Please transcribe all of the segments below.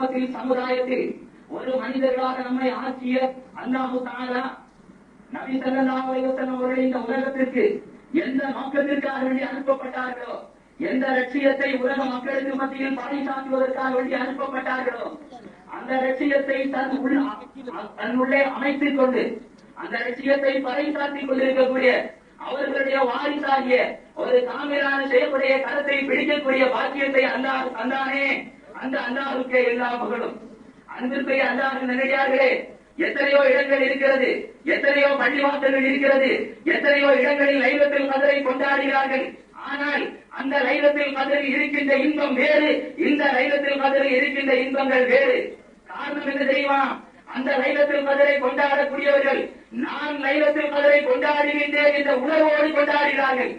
அவர்களுடைய உம்மத்தில் சமுதாயத்தில் ஒரு மனிதர்களாக நம்மை ஆக்கிய அல்லாஹு தஆலா நபி ஸல்லல்லாஹு அலைஹி அவர்கள் இந்த உலகத்திற்கு எந்த நோக்கத்திற்காக வேண்டி அனுப்பப்பட்டார்களோ எந்த லட்சியத்தை உலக மக்களுக்கு மத்தியில் பறைசாற்றுவதற்காக வேண்டி அனுப்பப்பட்டார்களோ அந்த லட்சியத்தை தன் உள்ள தன்னுள்ளே அமைத்துக் கொண்டு அந்த லட்சியத்தை பறைசாற்றிக் கொண்டிருக்கக்கூடிய அவர்களுடைய வாரிசாகிய ஒரு காமிலான செய்யக்கூடிய கருத்தை பிடிக்கக்கூடிய பாக்கியத்தை அல்லாஹ் தந்தானே. அந்த அல்லாஹுக்கு எல்லா மகளும் அன்பிற்குரிய அல்லாஹ் நிலையார்களே எத்தனையோ இடங்கள் இருக்கிறது எத்தனையோ பள்ளிவாசல்கள் இருக்கிறது எத்தனையோ இடங்களில் லைலத்தில் கதரை கொண்டாடுகிறார்கள் ஆனால் அந்த லைலத்தில் கதரில் இருக்கின்ற இன்பம் வேறு இந்த லைலத்தில் கதரில் இருக்கின்ற இன்பங்கள் வேறு. காரணம் என்ன தெரியுமா? அந்த லைலத்தில் கதரை கொண்டாடக்கூடியவர்கள் நான் லைலத்தில் கதரை கொண்டாடுகின்றேன் என்ற உணர்வோடு கொண்டாடுகிறார்கள்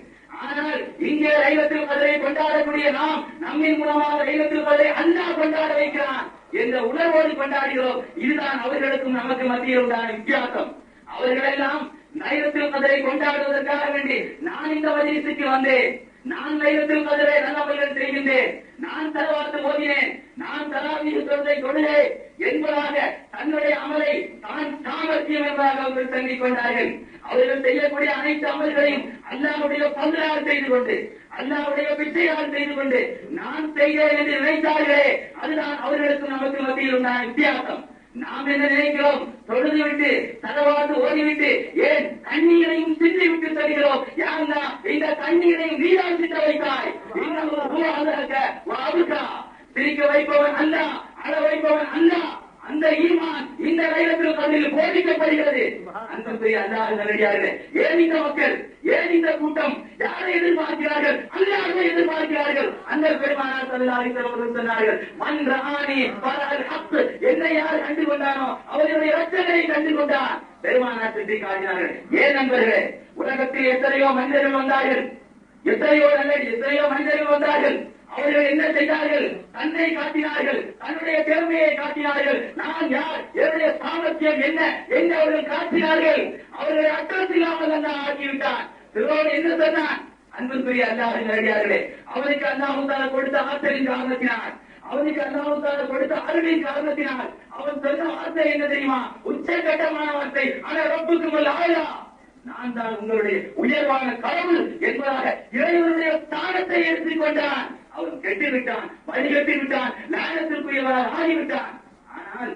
ஆனால் இங்கே லைலத்தில் கதரை கொண்டாடக்கூடிய நாம் நம்மின் மூலமாக லைலத்தில் கதரை அல்லாஹ் கொண்டாட வைக்கிறான் என்ற உணர்வோடு கொண்டாடுகிறோம். இதுதான் அவர்களுக்கும் நமக்கு மத்தியில் உண்டான வித்தியாசம். அவர்களெல்லாம் லைலத்தில் கதரை கொண்டாடுவதற்காக வேண்டி நான் இந்த மஜிலிசுக்கு வந்தேன். நான் லைலத்தில் கதரை நல்லவர்கள் செய்கின்றேன் நான் தலவாத்து ஓதினேன் நான் தலாவீக தொழுதை தொழுதேன் என்பதாக தன்னுடைய அமலை தான் சாமர்த்தியம் என்பதாக அவர்கள் தங்கிக் கொண்டார்கள். அவர்கள் செய்யக்கூடிய அனைத்து அமல்களையும் அல்லாவுடைய பல்லால் செய்து கொண்டு அல்லாவுடைய பிச்சையால் செய்து கொண்டு நான் செய்கிறேன் என்று நினைத்தார்களே அதுதான் அவர்களுக்கு நமக்கு மத்தியில் உண்டான வித்தியாசம். நாம் என்ன நினைக்கிறோம்? தொழுது விட்டு தலவாத்து ஓடிவிட்டு ஏன் தண்ணீரையும் சிந்தி விட்டு தருகிறோம் யாருந்தா இந்த தண்ணீரையும் நீரால் சித்த வைத்தாய். இன்னும் வாழ்க்கா சிரிக்க வைப்பவன் அல்ல அள வைப்பவன் அல்ல. அந்த ஈமான் இந்த லைலத்தில் கண்ணில் போதிக்கப்படுகிறது. அன்புக்குரிய அல்லாஹ் நல்லடியார்களே ஏன் இந்த மக்கள் ஏன் இந்த கூட்டம்? யாரை எதிர்பார்க்கிறார்கள்? அல்லாஹ்வை எதிர்பார்க்கிறார்கள். அந்த பெருமானார் சல்லாஹி அலைஹி சொன்னார்கள் மன் ரஆனி ஃபரல் ஹக். என்னை யார் கண்டு கொண்டானோ அவருடைய ரட்சகரை கண்டு கொண்டார் பெருமானார் சுட்டி காட்டினார்கள் ஏன் நண்பர்களே உலகத்தில் எத்தனையோ மனிதர்கள் வந்தார்கள்? எத்தனையோ நல்ல எத்தனையோ மனிதர்கள் வந்தார்கள்? அவர்கள் என்ன செய்தார்கள்? தன்னை காட்டினார்கள். தன்னுடைய பெருமையை காட்டினார்கள். நான் யார்? என்னுடைய சாமர்த்தியம் என்ன? என்று அவர்கள் காட்டினார்கள். அவர்களை இல்லாமல் அல்ல ஆக்கிவிட்டான். திருவோடு என்ன சொன்னான்? அன்புக்குரிய அல்லாஹின் நேரடியார்களே அவனுக்கு அல்லாஹால கொடுத்த ஆற்றலின் காரணத்தினார் அவனுக்கு அல்லாஹால கொடுத்த அருளின் காரணத்தினால் அவன் சொன்ன வார்த்தை என்ன தெரியுமா? உச்சகட்டமான வார்த்தை. ஆனா ரப்புக்கு முதல் ஆயா நான் தான் உங்களுடைய உயர்வான கடவுள் என்பதாக இறைவனுடைய ஸ்தானத்தை எடுத்துக்கொண்டான் அவன் கெட்டு விட்டான் வழிகட்டி விட்டான் லாயத்திற்குரியவராக ஆகிவிட்டான். ஆனால்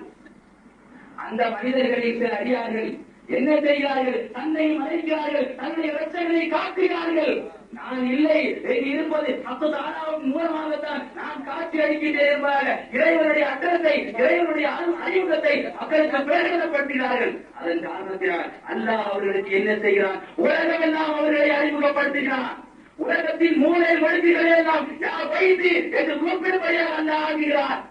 அந்த மனிதர்களில் சில அறியார்கள் என்ன செய்கிறார்கள்? தன்னை மறைக்கிறார்கள் தன்னுடைய ரட்சங்களை காட்டுகிறார்கள் நான் இல்லை இருப்பது இருப்பது அப்பதானாவின் மூலமாகத்தான் நான் காட்சி அளிக்கின்றேன் என்பதாக இறைவனுடைய அக்கறத்தை இறைவனுடைய அறிமுகத்தை மக்களுக்கு பிரகடனப்படுத்தினார்கள். அதன் காரணத்தினால் அல்லாஹ் அவர்களுக்கு என்ன செய்கிறான்? உலகமெல்லாம் அவர்களை அறிமுகப்படுத்துகிறான். உலகத்தின் மூளை மொழிகளை எல்லாம் வைத்து என்று கூப்பிடும்படியாக அந்த ஆகிறார்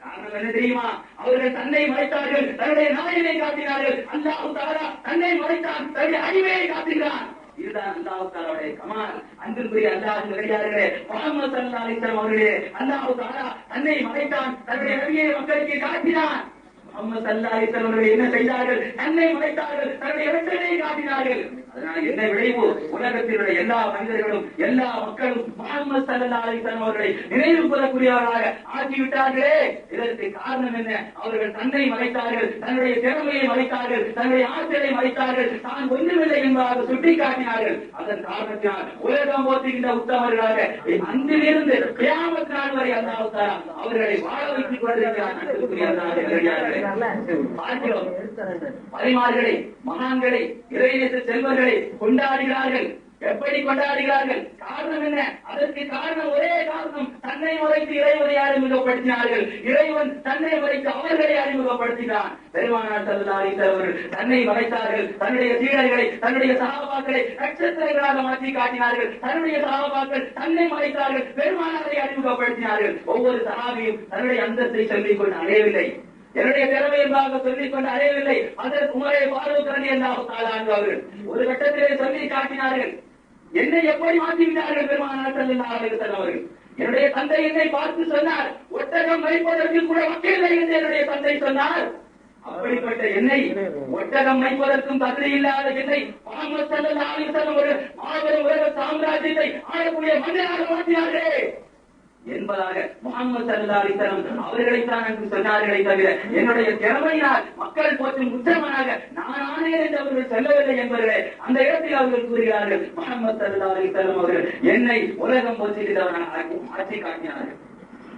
காரணம் என்ன தெரியுமா? அவர்கள் தன்னை மறைத்தார்கள் தன்னுடைய நாயினை காட்டினார்கள். அல்லாஹு தாரா தன்னை மறைத்தான் தன்னுடைய அறிவையை காட்டுகிறான் இதுதான் அல்லாஹு தாலாவுடைய கமால். அன்பிற்குரிய அல்லாஹ் நிலையார்களே முகமது சல்லா அலிஸ்லாம் அவர்களே அல்லாஹு தாரா தன்னை மறைத்தான் தன்னுடைய அறிவியை மக்களுக்கு காட்டினான். அம்மா சல்லா அலிஸ்லாம் என்ன செய்தார்கள்? தன்னை மறைத்தார்கள் தன்னுடைய இடத்திலே காட்டினார்கள். அதனால் என்ன விளைவு? உலகத்தினுடைய எல்லா மனிதர்களும் எல்லா மக்களும் முகமது சல்லா அவர்களை நினைவு கூறக்கூடியவர்களாக ஆக்கிவிட்டார்களே. இதற்கு காரணம் என்ன? அவர்கள் தன்னை மறைத்தார்கள். தன்னுடைய திறமையை மறைத்தார்கள். தன்னுடைய ஆற்றலை மறைத்தார்கள். தான் ஒன்றுமில்லை என்பதாக சுட்டிக்காட்டினார்கள். அதன் காரணத்தினால் உலகம் போற்றுகின்ற உத்தமர்களாக அன்றிலிருந்து கியாமத் நாள் வரை அல்லாஹ் தஆலா அவர்களை வாழ வைத்துக் கொண்டிருக்கிறார் பரிமாறுகளை மகான்களை இறைநேச செல்வர்களை கொண்டாடுகிறார்கள். எப்படி கொண்டாடுகிறார்கள்? காரணம் என்ன? அதற்கு காரணம் ஒரே காரணம். தன்னை மறைத்து இறைவனை அறிமுகப்படுத்தினார்கள். இறைவன் தன்னை மறைத்து அவர்களை அறிமுகப்படுத்தினான். பெருமானார் சல்லாரி அவர்கள் தன்னை மறைத்தார்கள். தன்னுடைய சீடர்களை தன்னுடைய சகாபாக்களை நட்சத்திரங்களாக மாற்றி காட்டினார்கள். தன்னுடைய சகாபாக்கள் தன்னை மறைத்தார்கள். பெருமானாரை அறிமுகப்படுத்தினார்கள். ஒவ்வொரு சகாபியும் தன்னுடைய அந்தத்தை சொல்லிக் கொண்டு அடையவில்லை என்னுடைய திறமை என்பதாக சொல்லிக் கொண்டு அடையவில்லை அதற்கு உங்களை பாரூக்கரணி என்றாக அவர்கள் ஒரு கட்டத்திலே சொல்லி காட்டினார்கள். என்னை எப்படி மாற்றிவிட்டார்கள் பெருமானார் ஸல்லல்லாஹு அவர்கள். என்னுடைய தந்தை என்னை பார்த்து சொன்னார். ஒட்டகம் வைப்பதற்கு கூட இல்லை என்று என்னுடைய தந்தை சொன்னார். அப்படிப்பட்ட என்னை ஒட்டகம் வைப்பதற்கும் தகுதி இல்லாத என்னை முகமது ஸல்லல்லாஹு அலைஹி ஒரு மாபெரும் உலக சாம்ராஜ்யத்தை ஆளக்கூடிய மன்னராக மாற்றினார்களே. என்பதாக முகமது சல்லா அலிசலம் அவர்களைத்தான் அங்கு சொன்னார்களே தவிர என்னுடைய திறமையினால் மக்கள் போற்றும் உத்தரவனாக நான் ஆனேன் என்று அவர்கள் சொல்லவில்லை என்பவர்களே அந்த இடத்தில் அவர்கள் கூறுகிறார்கள் முகமது சல்லா அலிசலம் அவர்கள் என்னை உலகம் போற்றிருந்தவனாக ஆட்சி காட்டினார்கள்.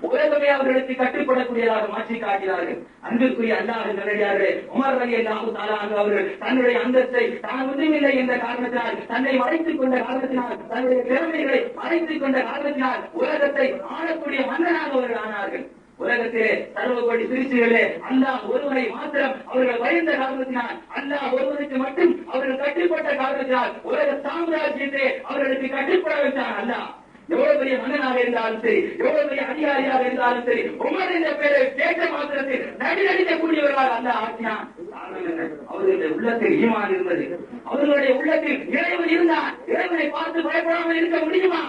உலகமே அவர்களுக்கு கட்டுப்படக்கூடியதாக மாற்றி காட்டினார்கள். அன்பிற்குரிய அல்லாஹ் நல்லடியார்களே உமர் அலி அல்லாஹு தாலாக அவர்கள் தன்னுடைய அந்தத்தை தான் ஒன்றுமில்லை என்ற காரணத்தினால் தன்னை மறைத்துக் கொண்ட காரணத்தினால் தன்னுடைய திறமைகளை மறைத்துக் கொண்ட காரணத்தினால் உலகத்தை ஆளக்கூடிய மன்னனாக அவர்கள் ஆனார்கள். உலகத்திலே சர்வ கோடி சிறுசிகளே அல்லாஹ் ஒருவரை மாத்திரம் அவர்கள் பயந்த காரணத்தினால் அல்லாஹ் ஒருவருக்கு மட்டும் அவர்கள் கட்டுப்பட்ட காரணத்தினால் உலக சாம்ராஜ்யத்தை அவர்களுக்கு கட்டுப்பட வைத்தான் அல்லாஹ். எவ்வளவு பெரிய மன்னனாக இருந்தாலும் சரி எவ்வளவு பெரிய அதிகாரியாக இருந்தாலும் சரி உமர் என்ற பேரை கேட்ட மாத்திரத்தில் நடிநடிக்கக்கூடியவர்களாக அல்ல ஆக்கினான் காரணம் அவர்களுடைய உள்ளத்தில் ஈமான் இருந்தது. அவர்களுடைய உள்ளத்தில் இறைவன் இருந்தான். இறைவனை பார்த்து பயப்படாமல் இருக்க முடியுமா?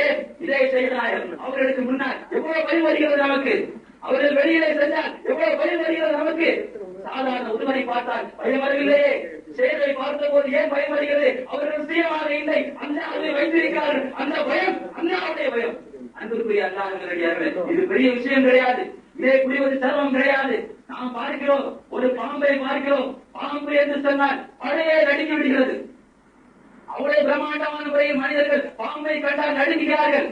ஏன்? இதை செய்கிறார்கள் அவர்களுக்கு முன்னால் எவ்வளவு வழி வருகிறது நமக்கு? அவர்கள் வெளியிலே சென்றால் எவ்வளவு வழி வருகிறது நமக்கு? சாதாரண ஒருவரை பார்த்தால் பயம் வரவில்லையே செயலை பார்த்த போது ஏன் பயம் வருகிறது அவர்கள் சுயமாக இல்லை. அந்த அதை வைத்திருக்கிறார்கள். அந்த பயம் அல்லாவுடைய பயம். அன்புக்குரிய அல்லாஹர்களே இது பெரிய விஷயம் கிடையாது. இதே புரிவது சர்வம் கிடையாது. நாம் பார்க்கிறோம் ஒரு பாம்பை பார்க்கிறோம். பாம்பு என்று சொன்னால் பழைய நடுங்கி விடுகிறது. அவ்வளவு பிரம்மாண்டமான முறையில் மனிதர்கள் பாம்பை கண்டால் நடுங்குகிறார்கள்.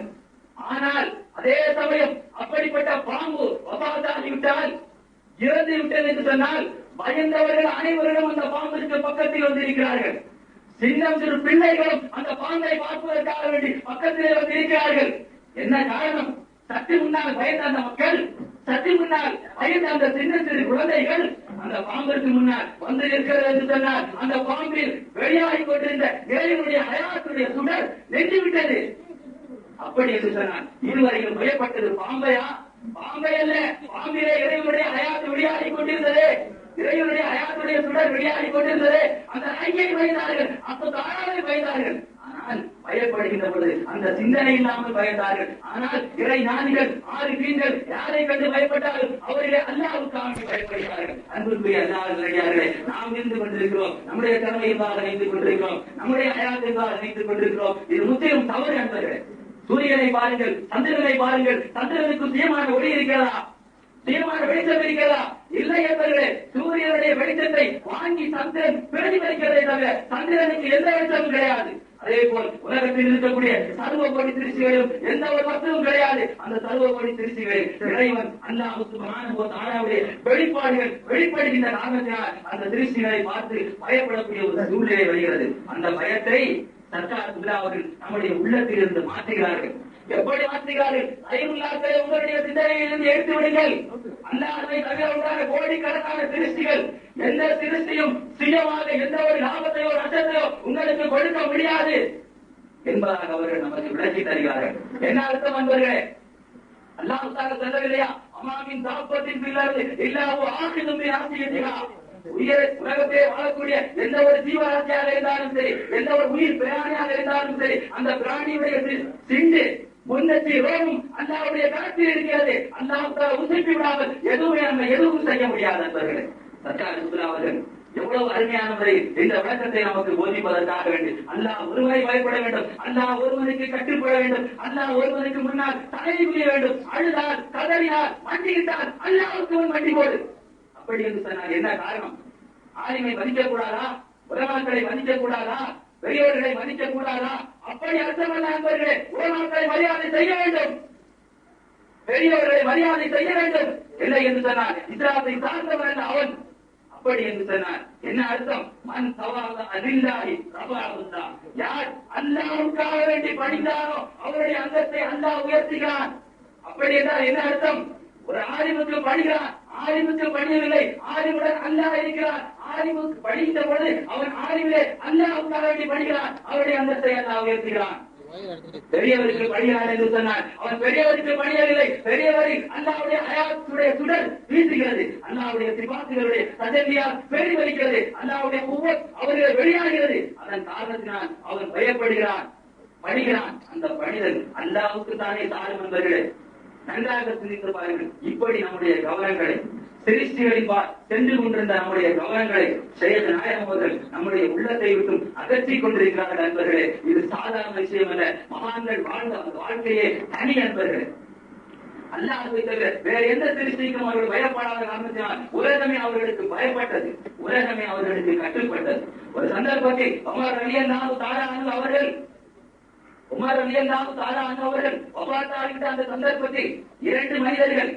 ஆனால் அதே சமயம் அப்படிப்பட்ட பாம்பு வபாதாகிவிட்டால் இறந்து விட்டது என்று சொன்னால் பயந்தவர்கள் அனைவரும் அந்த பாம்பிற்கு பக்கத்தில் வந்திருக்கிறார்கள். சின்னம் சிறு பிள்ளைகளும் அந்த பாம்பை பார்ப்பதற்காக வேண்டி பக்கத்திலே வந்திருக்கிறார்கள். என்ன காரணம்? சற்று முன்னால் பயந்த அந்த மக்கள் சற்று முன்னால் பயந்த அந்த சின்ன சிறு குழந்தைகள் அந்த பாம்பிற்கு முன்னால் வந்து இருக்கிறது என்று சொன்னால் அந்த பாம்பில் வெளியாகி கொண்டிருந்த இறைவனுடைய அயாத்துடைய சுடர் நெஞ்சு விட்டது. அப்படி என்று சொன்னால் இருவரையும் பயப்பட்டது பாம்பையா? பாம்பை அல்ல பாம்பிலே இறைவனுடைய ஹயாத்து வெளியாகி கொண்டிருந்தது. இறைவனுடைய ஹயாத்துடைய சுடர் வெளியாகி கொண்டிருந்தது. அந்த ஐயை பயந்தார்கள். அப்ப தாராளை பயந்தார்கள். ஆனால் பயப்படுகின்ற பொழுது அந்த சிந்தனை இல்லாமல் பயந்தார்கள். ஆனால் இறை ஞானிகள் ஆறு மீன்கள் யாரை கண்டு பயப்பட்டாலும் அவர்களே அல்லாவுக்காக பயப்படுகிறார்கள். அன்புக்குரிய அல்லாஹர்களே நாம் இருந்து கொண்டிருக்கிறோம். நம்முடைய கடமை என்பதாக நினைத்துக் கொண்டிருக்கிறோம். நம்முடைய ஹயாத் என்பதாக நினைத்துக் கொண்டிருக்கிறோம். இது முற்றிலும் தவறு என்பவர்களே சூரியனை பாருங்கள் சந்திரனை பாருங்கள். சந்திரனுக்கு சுயமான ஒளி இருக்கிறதா? சுயமான வெளிச்சம் இருக்கிறதா? இல்லை என்பவர்களே சூரியனுடைய வெளிச்சத்தை வாங்கி சந்திரன் பிரதிபலிக்கிறதை தவிர சந்திரனுக்கு எந்த வெளிச்சமும் கிடையாது. அதே போல் உலகத்தில் இருக்கக்கூடிய சர்வ கோடி திருச்சிகளும் எந்த ஒரு வஸ்துவும் கிடையாது. அந்த சர்வ கோடி திருச்சிகளில் இறைவன் அல்லாஹ் சுப்ஹானஹு வெளிப்பாடுகள் வெளிப்படுகின்ற காரணத்தினால் அந்த திருச்சிகளை பார்த்து பயப்படக்கூடிய ஒரு சூழ்நிலை வருகிறது. அந்த பயத்தை சர்க்கார் அவர்கள் நம்முடைய உள்ளத்தில் இருந்து மாற்றுகிறார்கள். எப்படி மாற்றுகிறார்கள்? அறிவுள்ளாக்களை உங்களுடைய சிந்தனையிலிருந்து எடுத்து விடுங்கள். அல்லாதவை தவிர உண்டான கோடிக்கணக்கான திருஷ்டிகள் எந்த திருஷ்டியும் சுயமாக எந்த ஒரு லாபத்தையோ நஷ்டத்தையோ உங்களுக்கு கொடுக்க முடியாது என்பதாக அவர்கள் நமக்கு விளக்கி தருகிறார்கள். என்ன அர்த்தம் அன்பர்களே? அல்லாஹ் சொல்லவில்லையா? அம்மாவின் தாப்பத்தின் பிள்ளை இல்லாவோ ஆசிதும் ஆசியத்திகா உயிர் உலகத்தை வாழக்கூடிய எந்த ஒரு ஜீவராசியாக இருந்தாலும் சரி எந்த ஒரு உயிர் பிராணியாக இருந்தாலும் சரி அந்த பிராணியுடைய சிண்டு முன்னத்தி ரோகம் அல்லாவுடைய கருத்தில் இருக்கிறது. அல்லாஹ் உசைப்பி விடாமல் எதுவுமே நம்ம எதுவும் செய்ய முடியாது நண்பர்களே சர்க்கார் அவர்கள் எவ்வளவு அருமையான முறையில் இந்த விளக்கத்தை நமக்கு போதிப்பதற்காக வேண்டும் அல்லாஹ் ஒருவரை பயப்பட வேண்டும். அல்லாஹ் ஒருவனுக்கு கட்டுப்பட வேண்டும். அல்லாஹ் ஒருவனுக்கு முன்னால் தலையை புரிய வேண்டும். அழுதால் கதறினார் மண்டியிட்டால் அல்லாவுக்கு முன் மண்டி போடு அப்படி என்று சொன்னால் என்ன காரணம்? ஆளுமை மதிக்க கூடாதா உலமாக்களை மதிக்க கூடாதா பெரியவர்களை மதிக்க கூடாதா அப்படி அர்த்தமல்ல நண்பர்களே உலமாக்களை மரியாதை செய்ய வேண்டும். பெரியவர்களை மரியாதை செய்ய வேண்டும். இல்லை என்று சொன்னார் இஸ்லாத்தை சார்ந்தவன் அவன். அப்படி என்று சொன்னார் என்ன அர்த்தம்? மன் தவாத அதில்லாஹி ரபாவுல்லா யார் அல்லாவுக்காக வேண்டி படித்தாரோ அவருடைய அந்தத்தை அல்லாஹ் உயர்த்துகிறான். அப்படி என்றால் என்ன அர்த்தம்? ஒரு ஆலிமுக்கு பணிகிறான். ஆலிமுக்கு பணியவில்லை ஆலிமுடன் அல்லாஹ் இருக்கிறான் ஆலிமுக்கு பணிந்த பொழுது அவன் ஆலிமிலே அல்லாஹ்வுக்காக வேண்டி பணிகிறான். அவருடைய அந்தத்தை அல்லாஹ் உயர்த்துகிறான். பெரியவருக்கு பணியார் என்று சொன்னார் அவன் பெரியவருக்கு பணியவில்லை. பெரியவரை அல்லாவுடைய அயாத்துடைய சுடர் வீசுகிறது. அல்லாவுடைய திபாசுகளுடைய பெரிய வலிக்கிறது. அல்லாவுடைய ஒவ்வொரு அவர்களை வெளியாகிறது. அதன் காரணத்தினால் அவன் பயப்படுகிறான் பணிகிறான். அந்த பணிதன் அல்லாவுக்கு தானே சாரும் என்பர்களே. நன்றாக சிந்தித்து பாருங்கள். இப்படி நம்முடைய கவனங்களை சிருஷ்டிகளின் சென்று கொண்டிருந்த நம்முடைய கவனங்களை செய்த நாயகம் அவர்கள் நம்முடைய உள்ளத்தை விட்டும் அகற்றிக் கொண்டிருக்கிறார்கள் நண்பர்களே இது சாதாரண விஷயம் அல்ல. மகான்கள் வாழ்ந்த அந்த வாழ்க்கையே தனி நண்பர்களே அல்லாஹ்வை தவிர வேற எந்த திருஷ்டிக்கும் அவர்கள் பயப்படாத காரணத்தினால் உலகமே அவர்களுக்கு பயப்பட்டது. உலகமே அவர்களுக்கு கட்டுப்பட்டது. ஒரு சந்தர்ப்பத்தில் உமர் ரலியல்லாஹு தஆலா அவர்கள் உமர் ரலியல்லாஹு தஆலா அன்ஹு அவர்கள் வஃபாத்தாகிவிட்ட அந்த சந்தர்ப்பத்தில் இரண்டு மனிதர்கள்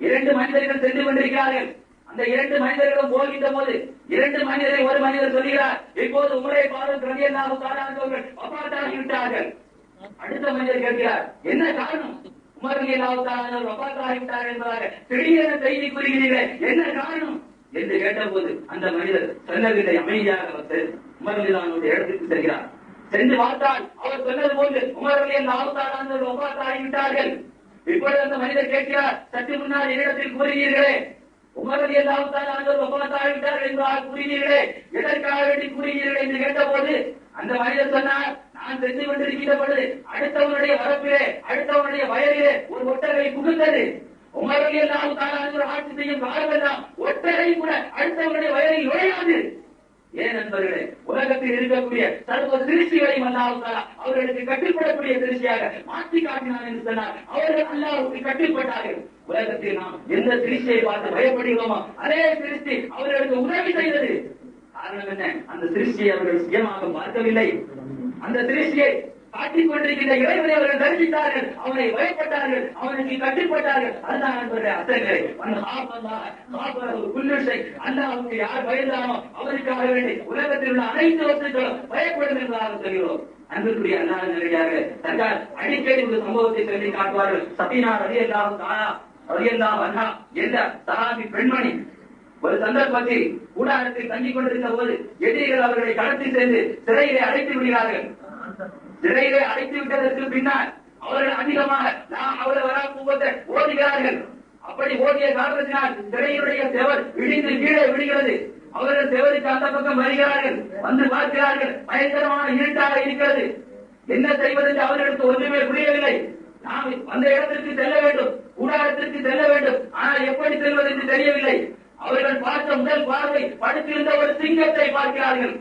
இரண்டு மனிதர்கள் சென்று கொண்டிருக்கிறார்கள். அந்த இரண்டு மனிதர்களும் போகின்ற போது இரண்டு மனிதரை ஒரு மனிதர் சொல்கிறார் இப்போது உமரை பாரத் ரலியல்லாஹு தஆலா அவர்கள் வஃபாத்தாகிவிட்டார்கள் அடுத்த மனிதர் கேட்கிறார் என்ன காரணம்? உமர் ரலியல்லாஹு தஆலா அவர்கள் வஃபாத்தாகிவிட்டார்கள் என்பதாக திடீரென செய்தி கூறுகிறீர்கள் என்ன காரணம்? என்று கேட்டபோது அந்த மனிதர் சொல்லவில்லை அமைதியாக வந்து உமர் ரலியல்லாஹு இடத்துக்கு செல்கிறார். சென்று பார்த்தால் அவர் சொன்னது போன்று உமர் அந்த தஆலா அன்ஹு இப்பொழுது அந்த மனிதர் கேட்கிறார் சற்று முன்னால் என்னிடத்தில் கூறினீர்களே உமர் அந்த அல்லாஹ் ஒப்பந்தத்தாகிவிட்டார் என்றால் கூறினீர்களே எதற்காக வேண்டி கூறினீர்கள் என்று கேட்டபோது அந்த மனிதர் சொன்னார் நான் சென்று கொண்டிருக்கின்ற பொழுது அடுத்தவனுடைய வரப்பிலே அடுத்தவனுடைய வயலிலே ஒரு ஒட்டகை புகுந்தது. உமர் அந்த அல்லாஹ் ஆட்சி செய்யும் காலமெல்லாம் ஒட்டகை கூட அடுத்தவனுடைய வயலில் நுழையாது. ஏன் நண்பர்களே உலகத்தில் இருக்கக்கூடிய சர்வ திருஷ்டிகளையும் அல்லாஹ் அவர்களுக்கு கட்டுப்படக்கூடிய திருஷ்டியாக மாற்றி காட்டினார் என்று சொன்னார் அவர்கள் அல்லாஹ்வுக்கு கட்டுப்பட்டார்கள். உலகத்தில் நாம் எந்த திருஷ்டியை பார்த்து பயப்படுகிறோமோ அதே திருஷ்டி அவர்களுக்கு உதவி செய்தது. காரணம் என்ன? அந்த திருஷ்டியை அவர்கள் சுயமாக பார்க்கவில்லை. அந்த திருஷ்டியை காட்டிக் கொண்டிருக்கின்ற இறைவனை அவர்கள் தரிசித்தார்கள். அவனை பயப்பட்டார்கள் அவனுக்கு கட்டுப்பட்டார்கள். அதுதான் நண்பர்களே அசல்களை குல்லுஷை அவங்க யார் பயந்தானோ அவருக்காக வேண்டி உலகத்தில் உள்ள அனைத்து வசதிகளும் பயப்படும் என்பதாக சொல்கிறோம். அன்புக்குரிய அல்லாஹ் நிலையாக தங்கள் அடிக்கடி ஒரு சம்பவத்தை சொல்லி காட்டுவார்கள். சத்தினா ரவி அல்லாஹ் தானா ரவி அல்லாஹ் அண்ணா என்ற தராபி பெண்மணி ஒரு சந்தர்ப்பத்தில் கூடாரத்தில் தங்கிக் கொண்டிருந்த போது எதிரிகள் அவர்களை கடத்தி சென்று சிறையிலே அடைத்து விடுகிறார்கள். நிலையிலே அடைத்து விட்டதற்கு பின்னால் அவர்கள் அதிகமாக நாம் அவரை வரா கூவத்தை ஓடுகிறார்கள். அப்படி ஓடிய காரணத்தினால் திரையுடைய செவர் இடிந்து கீழே விடுகிறது அவர்கள் செவருக்கு அந்த பக்கம் வருகிறார்கள். வந்து பார்க்கிறார்கள். பயங்கரமான இருட்டாக இருக்கிறது. என்ன செய்வதென்று அவர்களுக்கு ஒன்றுமே புரியவில்லை. நாம் அந்த இடத்திற்கு செல்ல வேண்டும். கூடாரத்திற்கு செல்ல வேண்டும். ஆனால் எப்படி செல்வது என்று தெரியவில்லை. அவர்கள் பார்த்த முதல் பார்வை படுத்திருந்த ஒரு சிங்கத்தை பார்க்கிறார்கள்.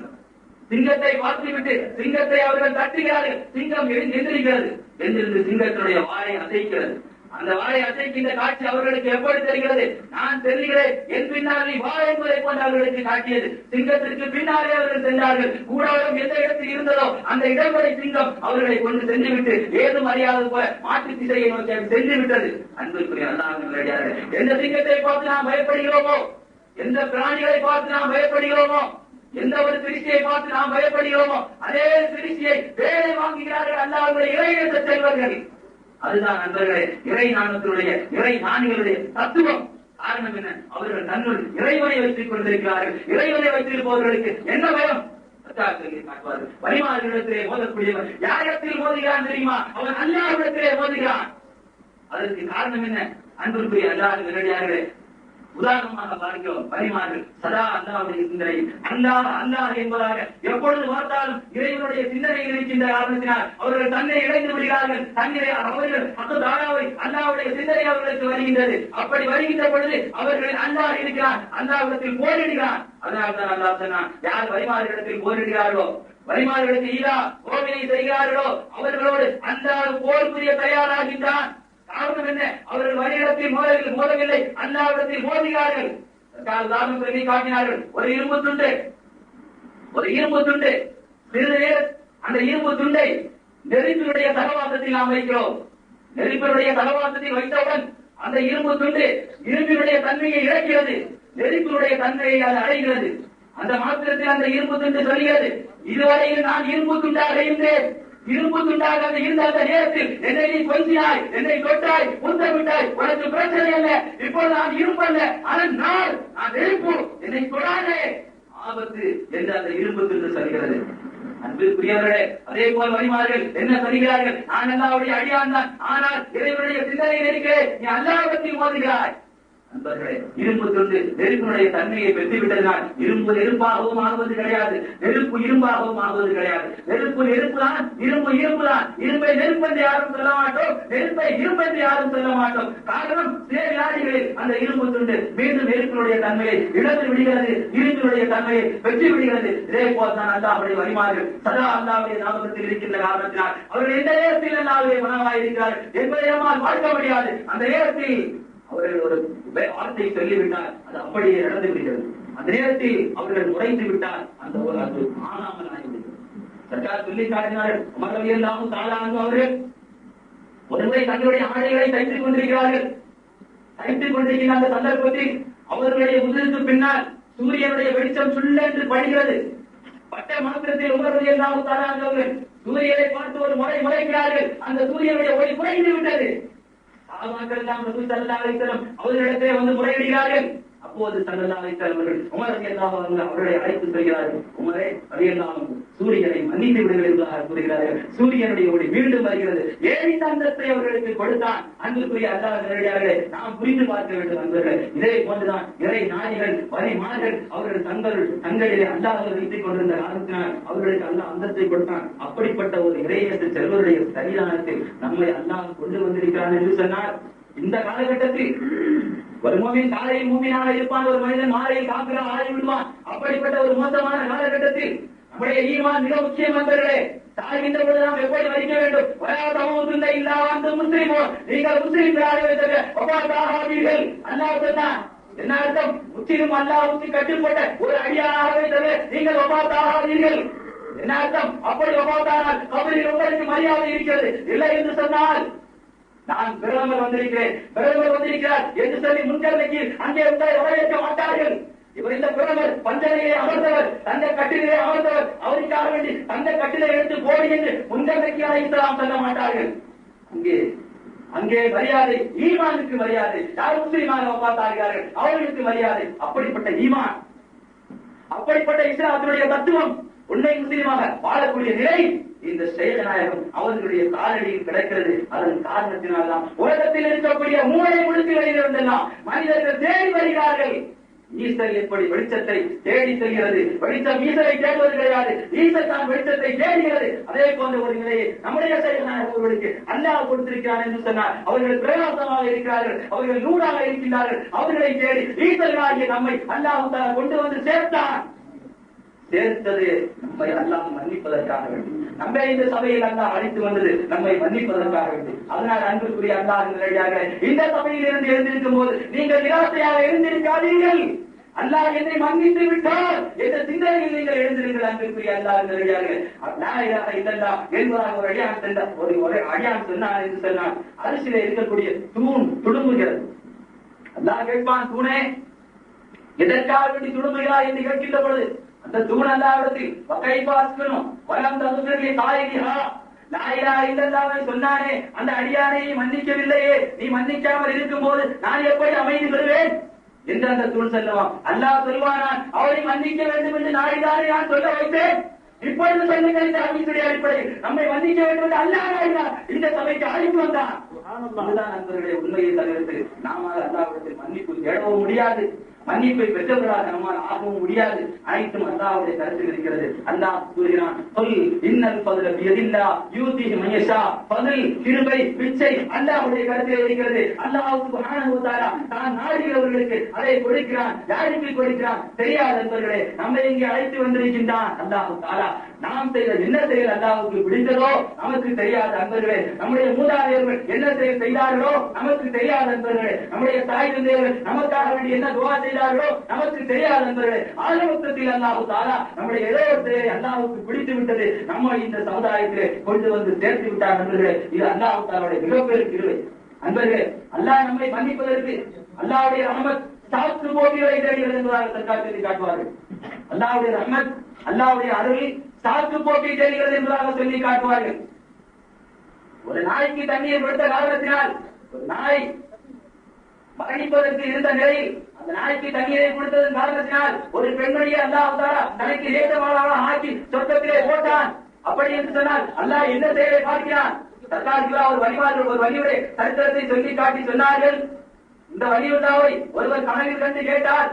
சிங்கத்தை பார்த்துவிட்டு சிங்கத்தை அவர்கள் தட்டுகிறார்கள். சிங்கம் எழுந்திருக்கிறது எந்திரிக்கிறது சிங்கத்தினுடைய வாயை அசைக்கிறது. அந்த வாயை அசைக்கின்ற காட்சி அவர்களுக்கு எப்படி தெரிகிறது? நான் தெரிகிறேன். என் பின்னால் நீ வா என்பதை போன்று அவர்களுக்கு காட்டியது. சிங்கத்திற்கு பின்னாலே அவர்கள் சென்றார்கள். கூடாரம் எந்த இடத்தில் இருந்ததோ அந்த இடவரை சிங்கம் அவர்களை கொண்டு சென்று விட்டு ஏதும் அறியாத போல மாற்று திசையை நோக்கி சென்று விட்டது அன்புக்குரிய அல்லாஹ் எந்த சிங்கத்தை பார்த்து நாம் பயப்படுகிறோமோ? எந்த பிராணிகளை பார்த்து நாம் பயப்படுகிறோமோ? எந்த ஒரு திருச்சியை பார்த்து நாம் பயப்படுகிறோமோ அதே திருச்சியை வேலை வாங்குகிறார்கள் அல்லாஹ்வுடைய இறையிடத்த செல்வர்கள். அதுதான் நண்பர்களே இறை நாணத்தினுடைய இறை ஞானிகளுடைய தத்துவம். காரணம் என்ன? அவர்கள் தன்னுள் இறைவனை வைத்துக் கொண்டிருக்கிறார்கள். இறைவனை வைத்திருப்பவர்களுக்கு என்ன பயம்? வலிமார்களிடத்திலே மோதக்கூடியவன் யாரிடத்தில் மோதுகிறான் தெரியுமா? அவன் அல்லாவிடத்திலே மோதுகிறான். அதற்கு காரணம் என்ன? அன்பிற்குரிய அல்லாஹ் நேரடியார்களே உதாரணமாக பார்க்கிறோம் பரிமாறு சதா அல்லாவுடைய சிந்தனை. அல்லாஹ் அல்லாஹ் என்பதாக எப்பொழுது பார்த்தாலும் இறைவனுடைய சிந்தனையில் இருக்கின்ற காரணத்தினால் அவர்கள் தன்னை இழந்து விடுகிறார்கள். தன்னை அவர்கள் அந்த தாராவை அல்லாவுடைய சிந்தனை அவர்களுக்கு வருகின்றது. அப்படி வருகின்ற பொழுது அவர்கள் அல்லாஹ் இருக்கிறான். அல்லாவிடத்தில் போரிடுகிறான். அதனால்தான் அல்லாஹ் சொன்னான் யார் பரிமாறுகளிடத்தில் போரிடுகிறார்களோ வரிமாறுகளுக்கு ஈரா கோவிலை செய்கிறார்களோ அவர்களோடு அந்த போர் புரிய தயாராகின்றான். காரணம் என்ன? அவர்கள் வரியிடத்தில் மோதவில்லை மோதவில்லை. அல்லாவிடத்தில் மோதுகிறார்கள் உதாரணம் சொல்லி காட்டினார்கள். ஒரு இரும்பு துண்டு. ஒரு இரும்பு துண்டு. சிறிது அந்த இரும்பு துண்டை நெருப்பினுடைய தகவாசத்தில் நாம் வைக்கிறோம். நெருப்பினுடைய தகவாசத்தில் வைத்தவுடன் அந்த இரும்பு துண்டு இரும்பினுடைய தன்மையை இழக்கிறது. நெருப்பினுடைய தன்மையை அது அடைகிறது. அந்த மாத்திரத்தில் அந்த இரும்பு துண்டு சொல்கிறது இதுவரையில் நான் இரும்பு துண்டாக இருந்தேன். இரும்பு துண்டாக அந்த இருந்த அந்த நேரத்தில் என்னை நீ கொஞ்சினாய் என்னை தொட்டாய் முத்தமிட்டாய் உனக்கு பிரச்சனை அல்ல. இப்போது நான் இரும்பு அல்ல ஆனால் நான் நான் நெருப்பு. என்னை தொடாதே. ஆபத்து என்று அந்த இரும்பு துண்டு சொல்கிறது. அன்பிற்குரியவர்களே அதே போல் வரிமார்கள் என்ன சொல்கிறார்கள்? நான் அல்லாவுடைய அடியான் தான். ஆனால் இறைவனுடைய சிந்தனை நெருக்கே நீ அல்லாவிடத்தில் மோதுகிறாய் இரும்பு துண்டு நெருப்பினுடைய தன்மையை பெற்று விட்டதனால் இரும்பு நெருப்பாகவும் ஆகுவது கிடையாது. நெருப்பு இரும்பாகவும் ஆகுவது கிடையாது. நெருப்பு நெருப்பு தான் இரும்பு இரும்பு தான் இரும்பை நெருப்பு யாரும் சொல்ல மாட்டோம். நெருப்பை இரும்பு யாரும் சொல்ல மாட்டோம். காரணம் சில வினாடிகளில் அந்த இரும்பு துண்டு மீண்டும் நெருப்பினுடைய தன்மையை இழந்து விடுகிறது. இரும்பினுடைய தன்மையை பெற்று விடுகிறது. இதே போல் தான் அல்லாவுடைய வரிமாறு சதா அல்லாவுடைய நாமத்தில் இருக்கின்ற காரணத்தினால் அவர்கள் எந்த நேரத்தில் அல்லாவுடைய மனமாய் இருக்கிறார்கள் என்பதை நம்மால் பார்க்க முடியாது. அந்த நேரத்தில் அவர்கள் ஒரு வார்த்தை வார்த்தையை சொல்லிவிட்டால் அது அப்படியே நடந்து விடுகிறது. அந்த நேரத்தில் அவர்கள் முறைந்து விட்டால் அந்த ஒரு அது காணாமல் ஆகிவிடுகிறது சர்க்கார் சொல்லி காட்டினார்கள் அமரவி இல்லாமல் தாழாங்க அவர்கள் ஒருமுறை தங்களுடைய ஆடைகளை தைத்துக் கொண்டிருக்கிறார்கள். தைத்துக் கொண்டிருக்கிற அந்த சந்தர்ப்பத்தில் அவர்களுடைய முதலுக்கு பின்னால் சூரியனுடைய வெளிச்சம் சுள்ளென்று படுகிறது. பட்ட மாத்திரத்தில் உமரவி எல்லாமும் தாழாங்க அவர்கள் சூரியனை பார்த்து ஒரு முறை முறைக்கிறார்கள் அந்த சூரியனுடைய ஒளி குறைந்து விட்டது. சாபாக்கள் எல்லாம் ரசூல் ஸல்லல்லாஹு அலைஹி அவர்களிடத்திலே வந்து முறையிடுகிறார்கள். அப்போது ஸல்லல்லாஹு அலைஹி அவர்கள் உமர் ரலியல்லாஹு அன்ஹு அவர்களை அழைத்து சொல்கிறார்கள். உமரே ரலியல்லாஹு சூரியனை மன்னித்து விடுங்கள் என்பதாக கூறுகிறார்கள். சூரியனுடைய ஒளி மீண்டும் வருகிறது. ஏழி தந்தத்தை அவர்களுக்கு கொடுத்தான்? அன்புக்குரிய அல்லாஹ் நேரடியார்களே நாம் புரிந்து பார்க்க வேண்டும் நண்பர்கள் இதே போன்றுதான் இறை நாடிகள் வரிமார்கள் அவர்கள் தங்கள் தங்களிலே அல்லாஹ் வைத்துக் கொண்டிருந்த காரணத்தினால் அவர்களுக்கு அல்லாஹ் அந்தத்தை கொடுத்தான். அப்படிப்பட்ட ஒரு இறையத்து செல்வருடைய சரிதானத்தில் நம்மை அல்லாஹ் கொண்டு வந்திருக்கிறான் என்று சொன்னார் இந்த காலகட்டத்தில் ஒரு மூமின் காலையில் மூமினாக இருப்பான் ஒரு மனிதன் மாலையில் காப்பிரா ஆகி விடுவான் அப்படிப்பட்ட ஒரு மோசமான காலகட்டத்தில் நம்முடைய ஈமான் மிக முக்கியம் நண்பர்களே. தாழ்கின்ற பொழுது நாம் எப்படி மதிக்க வேண்டும்? வராதமும் இல்லா வந்து முஸ்லிமோ நீங்கள் முஸ்லிம்களாக தவிர ஒப்பாத்தாகாதீர்கள் அல்லாஹ் சொன்னான் என்ன அர்த்தம்? முற்றிலும் அல்லாஹ்வுக்கு கட்டுப்பட்ட ஒரு அடியாராகவே தவிர நீங்கள் ஒப்பாத்தாகாதீர்கள் என்ன அர்த்தம்? அப்படி ஒப்பாத்தானால் கபரில் உங்களுக்கு மரியாதை இருக்கிறது. இல்லை என்று சொன்னால் நான் பிரதமர் வந்திருக்கிறேன். பிரதமர் வந்திருக்கிறார் என்று சொல்லி முன்கருணைக்கு அங்கே இருந்தால் வரவேற்க மாட்டார்கள். இவர் இந்த பிரதமர் பஞ்சனையை அமர்ந்தவர் தந்த கட்டிலே அமர்ந்தவர். அவருக்காக வேண்டி தந்த கட்டிலை எடுத்து போடி என்று முன்கருணைக்கு அழைத்தலாம் சொல்ல மாட்டார்கள். அங்கே அங்கே மரியாதை ஈமானுக்கு மரியாதை. யார் முஸ்லீமாக பார்த்தார்கள் அவர்களுக்கு மரியாதை. அப்படிப்பட்ட ஈமான். அப்படிப்பட்ட இஸ்லாத்தினுடைய தத்துவம். உன்னை முஸ்லீமாக வாழக்கூடிய நிலை இந்த சேகநாயகம் அவர்களுடைய காலடியில் கிடைக்கிறது. அதன் காரணத்தினால்தான் உலகத்தில் இருக்கக்கூடிய மூளை முழுக்குகளில் இருந்தெல்லாம் மனிதர்கள் தேடி வருகிறார்கள். ஈசல் எப்படி வெளிச்சத்தை தேடி செல்கிறது? வெளிச்சம் ஈசலை தேடுவது கிடையாது. ஈசல் தான் வெளிச்சத்தை தேடுகிறது. அதே போன்ற ஒரு நிலையை நம்முடைய சேகநாயகம் அவர்களுக்கு அல்லாஹ் கொடுத்திருக்கிறான் என்று சொன்னார் அவர்கள் பிரகாசமாக இருக்கிறார்கள். அவர்கள் நூறாக இருக்கிறார்கள் அவர்களை தேடி ஈசல்களாகிய நம்மை அல்லாஹ் கொண்டு வந்து சேர்த்தான். சேர்த்தது நம்மை எல்லாம் மன்னிப்பதற்காக வேண்டும். நம்மை இந்த சபையில் அல்லாஹ் அழைத்து வந்தது நம்மை மன்னிப்பதற்காக வேண்டும். அதனால் அன்புக்குரிய அல்லாஹ் நிலையாக இந்த சபையில் இருந்து எழுந்திருக்கும் போது நீங்கள் நிராசையாக எழுந்திருக்காதீர்கள். அல்லாஹ் என்னை மன்னித்து விட்டார் என்ற சிந்தனையில் நீங்கள் எழுந்திருங்கள் அன்பிற்குரிய அல்லாஹ் நிலையாக நாயக இல்லல்லா என்பதாக ஒரு அடியான் சென்றார் ஒரு ஒரு அடியான் சொன்னான் என்று சொன்னான் அரிசியில இருக்கக்கூடிய தூண் துடுங்குகிறது அல்லாஹ் கேட்பான் தூணே எதற்காக வேண்டி துடும்புகிறாய் என்று கேட்கின்ற பொழுது அந்த தூண் அல்லாவிடத்தில் வகைப்பா அஸ்கனும் வலம் தகுதியை தாயகிஹா லாயிலா இல்லல்லாவை சொன்னானே அந்த அடியானை மன்னிக்கவில்லையே. நீ மன்னிக்காமல் இருக்கும் போது நான் எப்படி அமைதி பெறுவேன்? என்று அந்த தூண் செல்லவாம் அல்லாஹ் சொல்வானான் அவரை மன்னிக்க வேண்டும் என்று நாடிதானே நான் சொல்ல வைத்தேன். இப்பொழுது சொல்லுங்கள் இந்த அறிவித்துடைய அடிப்படையில். நம்மை மன்னிக்க வேண்டும் என்று அல்லாஹ் நாடினார் இந்த சபைக்கு அழைப்பு வந்தான். நண்பர்களுடைய உண்மையை தவிர்த்து நாம அல்லாவிடத்தில் மன்னிப்பு தேடவும் முடியாது. மன்னிப்பை பெற்றவர்களாக நம்மால் ஆகவும் முடியாது. அனைத்தும் அல்லாவுடைய கருத்தில் இருக்கிறது. அல்லாஹ் கூறுகிறான் சொல் இன்னல் பதில எதில்லா யூதி மையஷா பதில் கிருபை பிச்சை அல்லாஹ்வுடைய கருத்தில் இருக்கிறது. அல்லாஹ் சுப்ஹானஹு தான் நாடுகிறவர்களுக்கு அதை கொடுக்கிறான். யாருக்கு கொடுக்கிறான்? தெரியாத நண்பர்களே நம்மை இங்கே அழைத்து வந்திருக்கின்றான். அல்லாஹு தாரா நாம் செய்த என்ன செயல் அல்லாவுக்கு பிடித்ததோ நமக்கு தெரியாத அன்பர்களே நம்முடைய மூதாதையர்கள் என்ன செயல் செய்தார்களோ நமக்கு தெரியாத அன்பர்களே நம்முடைய தாய் தந்தையர்கள் நமக்காக வேண்டிய என்ன துவா செய்கிறார்களோ? நமக்கு தெரியாது நண்பர்களே. ஆரம்பத்தில் அல்லாஹு தாரா நம்முடைய ஏதோ ஒரு செயலை அல்லாஹ்வுக்கு பிடித்து விட்டது நம்ம இந்த சமுதாயத்திலே கொண்டு வந்து சேர்த்து விட்டார் நண்பர்களே. இது அல்லாஹு தாராவுடைய மிகப்பெரிய கிருவை நண்பர்களே அல்லாஹ் நம்மை மன்னிப்பதற்கு அல்லாவுடைய ரஹமத் சாத்து போட்டிகளை தேடுகிறது என்பதாக சர்க்கார் காட்டுவார்கள். அல்லாவுடைய ரஹமத் அல்லாவுடைய அருள் சாக்கு போட்டி தெரிகிறது என்பதாக சொல்லி காட்டுவார்கள். ஒரு நாய்க்கு தண்ணீர் கொடுத்த காரணத்தினால் ஒரு நாய் மரணிப்பதற்கு இருந்த நிலையில் அந்த நாய்க்கு தண்ணீரை கொடுத்ததன் காரணத்தினால் ஒரு பெண்மணியை அல்லாஹ் தாலா தனக்கு ஏற்றமானவளாக ஆக்கி சொர்க்கத்திலே போட்டான். அப்படி என்று சொன்னால் அல்லாஹ் என்ன செயலை பார்க்கிறான்? தற்காலிகளா ஒரு வழிபாடு ஒரு வழியுடைய சரித்திரத்தை சொல்லி காட்டி சொன்னார்கள். இந்த வலியுல்லாவை ஒருவர் கனவில் கண்டு கேட்டார்.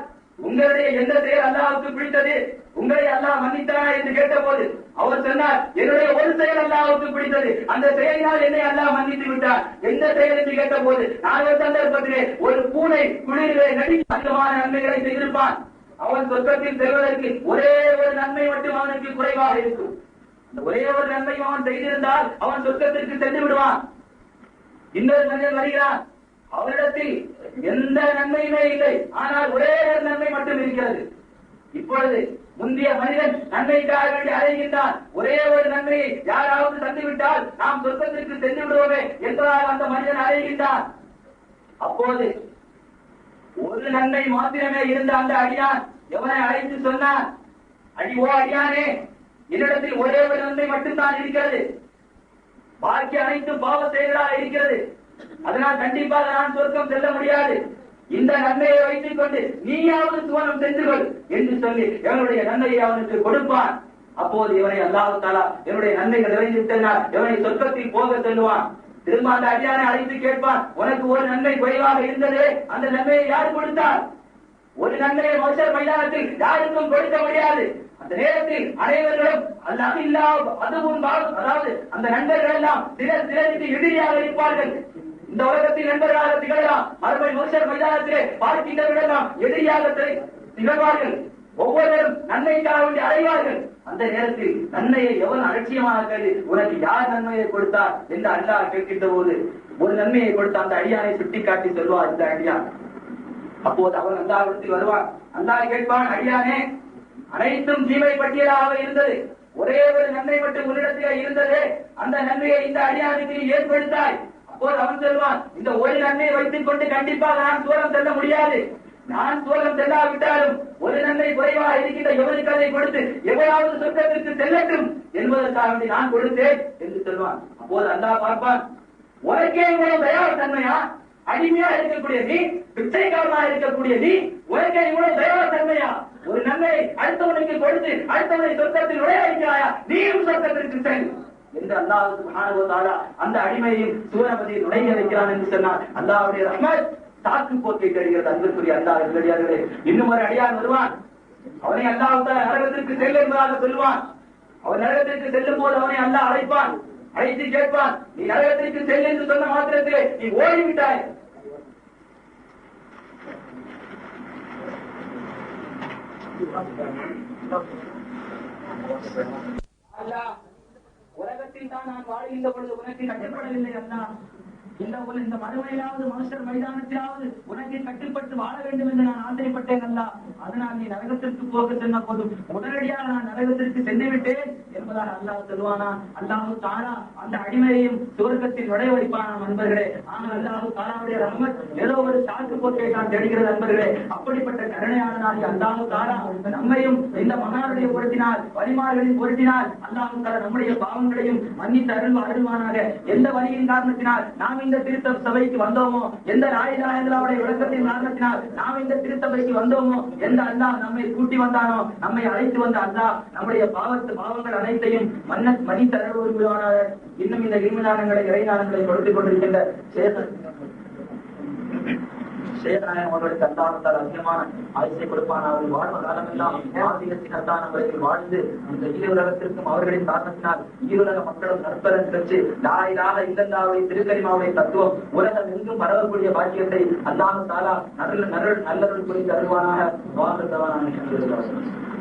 உங்களுடைய எந்த செயல் அல்லாவுக்கு பிடித்தது? உங்களை அல்லாஹ் மன்னித்தானா என்று கேட்டபோது அவர் சொன்னார் என்னுடைய ஒரு செயல் அல்லாஹ்வுக்கு பிடித்தது. அந்த செயலினால் என்னை அல்லாஹ் மன்னித்து விட்டார். எந்த செயல் என்று கேட்டபோது நான் ஒரு சந்தர்ப்பத்திலே ஒரு பூனை குளிரிலே நடி அதிகமான நன்மைகளை செய்திருப்பான். அவன் சொர்க்கத்தில் செல்வதற்கு ஒரே ஒரு நன்மை மட்டும் அவனுக்கு குறைவாக இருக்கும். ஒரே ஒரு நன்மை அவன் செய்திருந்தால் அவன் சொர்க்கத்திற்கு சென்று விடுவான். இன்னொரு மனிதன் வருகிறான். அவரிடத்தில் எந்த நன்மையுமே இல்லை. ஆனால் ஒரே ஒரு நன்மை மட்டும் இருக்கிறது. இப்பொழுது முந்தைய மனிதன் நன்மைக்காக வேண்டி அலைகின்றான் ஒரே ஒரு நன்மையை யாராவது தந்துவிட்டால் நாம் சொர்க்கத்திற்கு சென்று விடுவோமே என்றால் அந்த மனிதன் அலைகின்றான் அப்போது ஒரு நன்மை மாத்திரமே இருந்த அந்த அடியான் எவனை அழைத்து சொன்னான்? அடி ஓ அடியானே என்னிடத்தில் ஒரே ஒரு நன்மை மட்டும்தான் இருக்கிறது. பாக்கி அனைத்து பாவ செயல்களாக இருக்கிறது. அதனால் கண்டிப்பாக நான் சொர்க்கம் செல்ல முடியாது. இந்த நன்மையை வைத்துக் கொண்டு நீயாவது சுவனம் சென்று கொள் என்று சொல்லி எவனுடைய நன்மையை அவனுக்கு கொடுப்பான். அப்போது இவனை அல்லாவு தாலா என்னுடைய நன்மைகள் நிறைந்து விட்டனால் இவனை சொர்க்கத்தில் போக சொல்லுவான். திரும்ப அந்த அடியானை அழைத்து கேட்பான் உனக்கு ஒரு நன்மை குறைவாக இருந்ததே அந்த நன்மையை யார் கொடுத்தார்? ஒரு நன்மையை மனுஷர் மைதானத்தில் யாருக்கும் கொடுக்க முடியாது. அந்த நேரத்தில் அனைவர்களும் அல்லாஹ் இல்லா அதுவும் அதாவது அந்த நண்பர்கள் எல்லாம் சிலர் சிலருக்கு எதிரியாக இருப்பார்கள் இந்த உலகத்தில் நண்பர்களாக திகழலாம். மறுமை மோசர் மைதானத்திலே பார்க்கின்றவர்களெல்லாம் எதிரியாக திகழ்வார்கள். ஒவ்வொருவரும் நன்மைக்காக வேண்டி அடைவார்கள். அந்த நேரத்தில் நன்மையை எவன் அலட்சியமாக கருதி உனக்கு யார் நன்மையை கொடுத்தார் என்று அல்லாஹ் கேட்கின்ற போது ஒரு நன்மையை கொடுத்த அந்த அடியானை சுட்டிக்காட்டி சொல்வார் இந்த அடியான். அப்போது அவன் அல்லாவிடத்தில் வருவான். அல்லாஹ் கேட்பான் அடியானே அனைத்தும் தீமை பட்டியலாக இருந்தது. ஒரே ஒரு நன்மை மட்டும் உன்னிடத்திலே இருந்தது. அந்த நன்மையை இந்த அடியானுக்கு ஏற்படுத்தாய். அப்போது அவன் செல்வான். இந்த ஒரு நன்மையை வைத்துக் கொண்டு கண்டிப்பாக நான் தூரம் செல்ல முடியாது. நான் தூரம் செல்லாவிட்டாலும் ஒரு நன்மை குறைவாக இருக்கின்ற எவருக்கு அதை கொடுத்து எவையாவது சொர்க்கத்திற்கு செல்லட்டும் என்பதற்காக நான் கொடுத்தேன் என்று சொல்வான். அப்போது அல்லா பார்ப்பான் உனக்கே இவ்வளவு தயார் தன்மையா அடிமையா இருக்கக்கூடிய நீ பிச்சைக்காரனா இருக்கக்கூடிய நீ உனக்கே இவ்வளவு தயார் தன்மையா ஒரு நன்மை அடுத்தவனுக்கு கொடுத்து அடுத்தவனை சொர்க்கத்தில் நுழைய வைக்கிறாயா நீயும் சொர்க்கத்திற்கு செல். என்று அல்லாஹ் சுப்ஹானஹு அந்த அடிமையையும் சூரபதியை நுழைய வைக்கிறான் என்று சொன்னார். அல்லாஹ்வுடைய ரஹ்மத் தாக்கு போக்கை தருகிறது அன்புக்குரிய அல்லாஹ் நல்லடியார்களே இன்னும் ஒரு அடியான் வருவான். அவனை அல்லாஹ் நரகத்திற்கு செல் என்பதாக சொல்லுவான். அவன் நரகத்திற்கு செல்லும் போது அவனை அல்லாஹ் அழைப்பான். அழைத்து கேட்பான் நீ நரகத்திற்கு செல் என்று சொன்ன மாத்திரத்திலே நீ ஓடிவிட்டாய். அல்லாஹ் உலகத்தில் தான் நான் வாழ்கின்ற பொழுது உனக்கு கட்டுப்படவில்லை அல்லா இந்த உல- இந்த மறுமையிலாவது மனுஷர் மைதானத்திலாவது உனக்கு கட்டுப்பட்டு வாழ வேண்டும் என்று நான் ஆசைப்பட்டேன் அல்லா. அதனால் நீ நரகத்திற்கு போக சென்ற போதும் உடனடியாக நான் நரகத்திற்கு சென்று விட்டேன் என்பதாக அல்லாஹ் சொல்வானா அல்லாஹு தாரா அந்த அடிமையையும் சுவர்க்கத்தில் நுழைய வைப்பான நண்பர்களே? ஆனால் அல்லாஹு தாராவுடைய ரஹமத் ஏதோ ஒரு சாக்கு போக்கை நான் தேடுகிறது நண்பர்களே. அப்படிப்பட்ட கருணையான நாள் அல்லாஹு தாரா நம்மையும் இந்த மகானுடைய பொருட்டினால் வழிமார்களின் பொருட்டினால் அல்லாஹு தாரா நம்முடைய பாவங்களையும் மன்னித்து அருள் அருள்வானாக. எந்த வழியின் காரணத்தினால் நாம் இந்த திருத்த சபைக்கு வந்தோமோ? எந்த ராயிலாவுடைய விளக்கத்தின் காரணத்தினால் நாம் இந்த திருத்தபைக்கு வந்தோமோ? எந்த அல்லா நம்மை கூட்டி வந்தானோ? நம்மை அழைத்து வந்த அல்லா நம்முடைய பாவத்து பாவங்கள் அனைத்தையும் மன்ன மணி அருள் இன்னும் இந்த இனிமதானங்களை இறைநாதங்களை கொடுத்துக் கொண்டிருக்கின்ற சேதன் சேதநாயகம் அவர்களுக்கு அல்லாஹால் அதிகமான ஆயுசை கொடுப்பான். அவர்கள் வாழ்வ காலமெல்லாம் ஆசிரியத்தின் அல்லாஹ் அவர்கள் வாழ்ந்து இந்த ஈருலகத்திற்கும் அவர்களின் காரணத்தினால் ஈருலக மக்களும் நற்பலன் பெற்று லாயிலாக இல்லந்தாவை திருக்கரிமாவுடைய தத்துவம் உலகம் எங்கும் பரவக்கூடிய பாக்கியத்தை அல்லாஹ் தாலா நல்ல நல்ல நல்லவர்கள் புரிந்து அருள்வானாக. வாழ்ந்தவனான